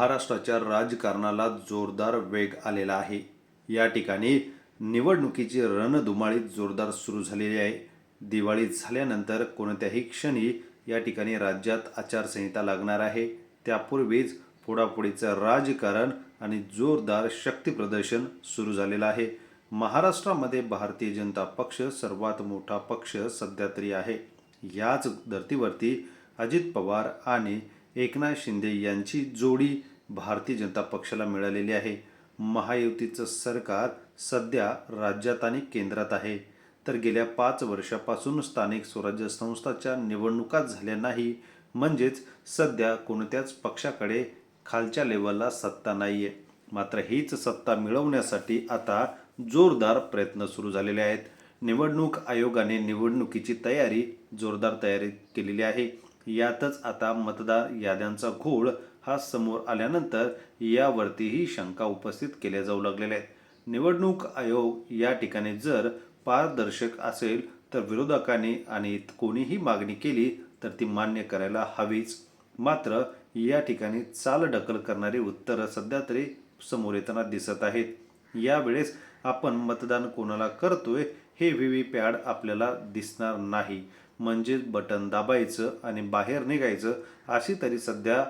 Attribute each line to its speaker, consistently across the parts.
Speaker 1: महाराष्ट्राच्या राजकारणाला जोरदार वेग आलेला आहे. या ठिकाणी निवडणुकीची रणधुमाळी जोरदार सुरू झालेली आहे. दिवाळी झाल्यानंतर कोणत्याही क्षणी या ठिकाणी राज्यात आचारसंहिता लागणार आहे. त्यापूर्वीच पुढापुढीचं राजकारण आणि जोरदार शक्तीप्रदर्शन सुरू झालेलं आहे. महाराष्ट्रामध्ये भारतीय जनता पक्ष सर्वात मोठा पक्ष सध्या तरी आहे. याच धर्तीवरती अजित पवार आणि एकनाथ शिंदे यांची जोडी भारतीय जनता पक्षाला मिळालेली आहे. महायुतीचं सरकार सध्या राज्यात आणि केंद्रात आहे. तर गेल्या पाच वर्षापासून स्थानिक स्वराज्य संस्थाच्या निवडणुका झाल्या नाही. म्हणजेच सध्या कोणत्याच पक्षाकडे खालच्या लेवलला सत्ता नाही आहे मात्र हीच सत्ता मिळवण्यासाठी आता जोरदार प्रयत्न सुरू झालेले आहेत. निवडणूक आयोगाने निवडणुकीची तयारी जोरदार तयारी केलेली आहे. यातच आता मतदार याद्यांचा घोळ हा समोर आल्यानंतर यावरतीही शंका उपस्थित केल्या जाऊ लागलेल्या आहेत. निवडणूक आयोग या ठिकाणी जर पारदर्शक असेल तर विरोधकांनी आणि कोणीही मागणी केली तर ती मान्य करायला हवीच. मात्र या ठिकाणी चालढकल करणारी उत्तरं सध्या तरी समोर येताना दिसत आहेत. यावेळेस आपण मतदान कोणाला करतोय हे व्ही व्ही पॅड आपल्याला दिसणार नाही. म्हणजेच बटन दाबायचं आणि बाहेर निघायचं अशी तरी सध्या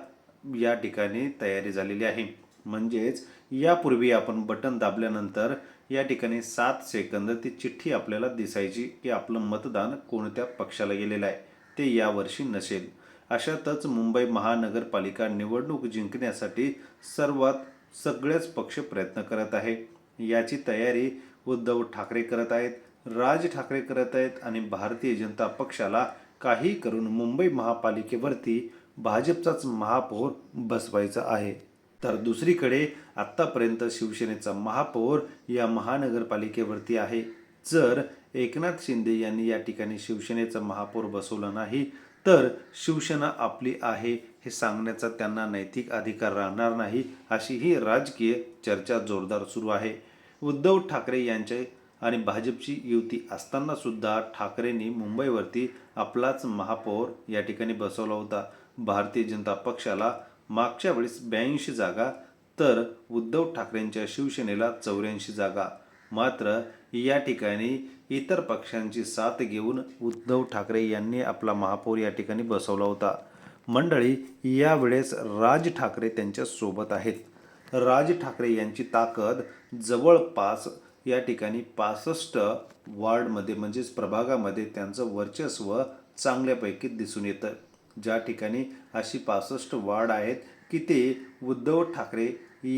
Speaker 1: या ठिकाणी तयारी झालेली आहे. म्हणजेच यापूर्वी आपण बटन दाबल्यानंतर या ठिकाणी सात सेकंद ती चिठ्ठी आपल्याला दिसायची की आपलं मतदान कोणत्या पक्षाला गेलेलं आहे ते यावर्षी नसेल. अशातच मुंबई महानगरपालिका निवडणूक जिंकण्यासाठी सर्वात सगळेच पक्ष प्रयत्न करत आहे. याची तयारी उद्धव ठाकरे करत आहेत राज ठाकरे करत आहेत आणि भारतीय जनता पक्षाला काही करून मुंबई महापालिकेवरती भाजपचाच महापौर बसवायचा आहे. तर दुसरीकडे आत्तापर्यंत शिवसेनेचा महापौर या महानगरपालिकेवरती आहे. जर एकनाथ शिंदे यांनी या ठिकाणी शिवसेनेचा महापौर बसवला नाही तर शिवसेना आपली आहे हे सांगण्याचा त्यांना नैतिक अधिकार राहणार नाही अशी ही राजकीय चर्चा जोरदार सुरू आहे. उद्धव ठाकरे यांचे आणि भाजपची युती असताना सुद्धा ठाकरेंनी मुंबईवरती आपलाच महापौर या ठिकाणी बसवला होता. भारतीय जनता पक्षाला मागच्या वेळेस ब्याऐंशी जागा तर उद्धव ठाकरेंच्या शिवसेनेला चौऱ्याऐंशी जागा. मात्र या ठिकाणी इतर पक्षांची साथ घेऊन उद्धव ठाकरे यांनी आपला महापौर या ठिकाणी बसवला होता. मंडळी यावेळेस राज ठाकरे त्यांच्यासोबत आहेत. राज ठाकरे यांची ताकद जवळपास या ठिकाणी पासष्ट वार्डमध्ये म्हणजेच प्रभागामध्ये त्यांचं वर्चस्व चांगल्यापैकी दिसून येतं. ज्या ठिकाणी अशी पासष्ट वार्ड आहेत की ते उद्धव ठाकरे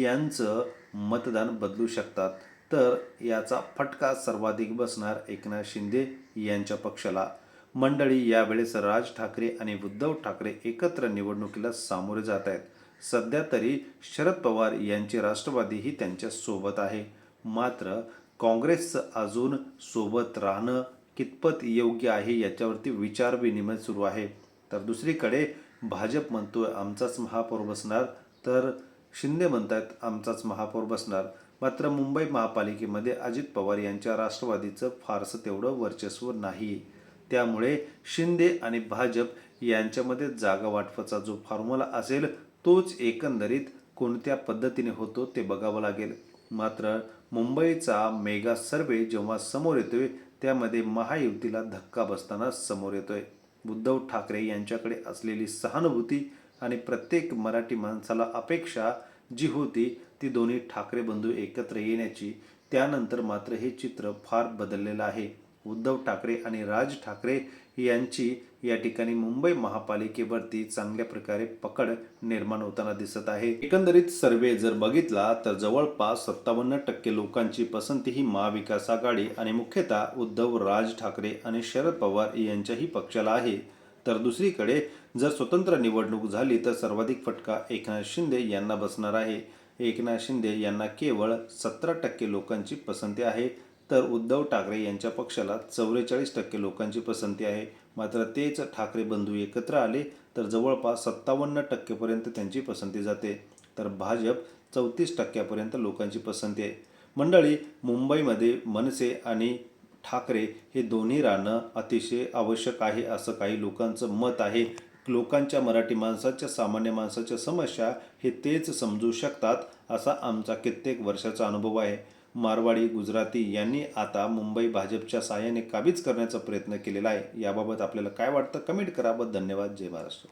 Speaker 1: यांचं मतदान बदलू शकतात. तर याचा फटका सर्वाधिक बसणार एकनाथ शिंदे यांच्या पक्षाला. मंडळी यावेळेस राज ठाकरे आणि उद्धव ठाकरे एकत्र निवडणुकीला सामोरे जात आहेत. सध्या तरी शरद पवार यांची राष्ट्रवादीही त्यांच्यासोबत आहे. मात्र काँग्रेसचं अजून सोबत राहणं कितपत योग्य आहे याच्यावरती विचार विनिमय सुरू आहे. तर दुसरीकडे भाजप म्हणतोय आमचाच महापौर बसणार. तर शिंदे म्हणतात आमचाच महापौर बसणार. मात्र मुंबई महापालिकेमध्ये अजित पवार यांच्या राष्ट्रवादीचं फारसं तेवढं वर्चस्व नाही. त्यामुळे शिंदे आणि भाजप यांच्यामध्ये जागा वाटपाचा जो फॉर्म्युला असेल तोच एकंदरीत कोणत्या पद्धतीने होतो ते बघावं लागेल. मात्र मुंबईचा मेगा सर्वे जेव्हा समोर येतोय त्यामध्ये महायुतीला धक्का बसताना समोर येतोय. उद्धव ठाकरे यांच्याकडे असलेली सहानुभूती आणि प्रत्येक मराठी माणसाला अपेक्षा जी होती ती दोन्ही ठाकरे बंधू एकत्र येण्याची त्यानंतर मात्र हे चित्र फार बदललेलं आहे. उद्धव ठाकरे आणि राज ठाकरे यांची या ठिकाणी मुंबई महापालिकेवरती चांगल्या प्रकारे पकड निर्माण होताना दिसत आहे. एकंदरीत सर्वे जर बघितला तर जवळपास सत्तावन्न टक्के लोकांची पसंती ही महाविकास आघाडी आणि मुख्यतः उद्धव राज ठाकरे आणि शरद पवार यांच्याही पक्षाला आहे. तर दुसरीकडे जर स्वतंत्र निवडणूक झाली तर सर्वाधिक फटका एकनाथ शिंदे यांना बसणार आहे. एकनाथ शिंदे यांना केवळ सतरा टक्के लोकांची पसंती आहे. तर उद्धव ठाकरे यांच्या पक्षाला चौवेचाळीस टक्के लोकांची पसंती आहे. मात्र तेच ठाकरे बंधू एकत्र आले तर जवळपास सत्तावन्न टक्केपर्यंत त्यांची पसंती जाते. तर भाजप चौतीस टक्क्यापर्यंत लोकांची पसंती आहे. मंडळी मुंबईमध्ये मनसे आणि ठाकरे हे दोन्ही राहणं अतिशय आवश्यक आहे असं काही लोकांचं मत आहे. लोकांच्या मराठी माणसाच्या सामान्य माणसाच्या समस्या हे तेच समजू शकतात असा आमचा कित्येक वर्षाचा अनुभव आहे. मारवाडी गुजराती यांनी आता मुंबई भाजपच्या सहाय्याने काबीज करण्याचा प्रयत्न केलेला आहे. याबाबत आपल्याला काय वाटतं? कमेंट करा. व धन्यवाद. जय महाराष्ट्र.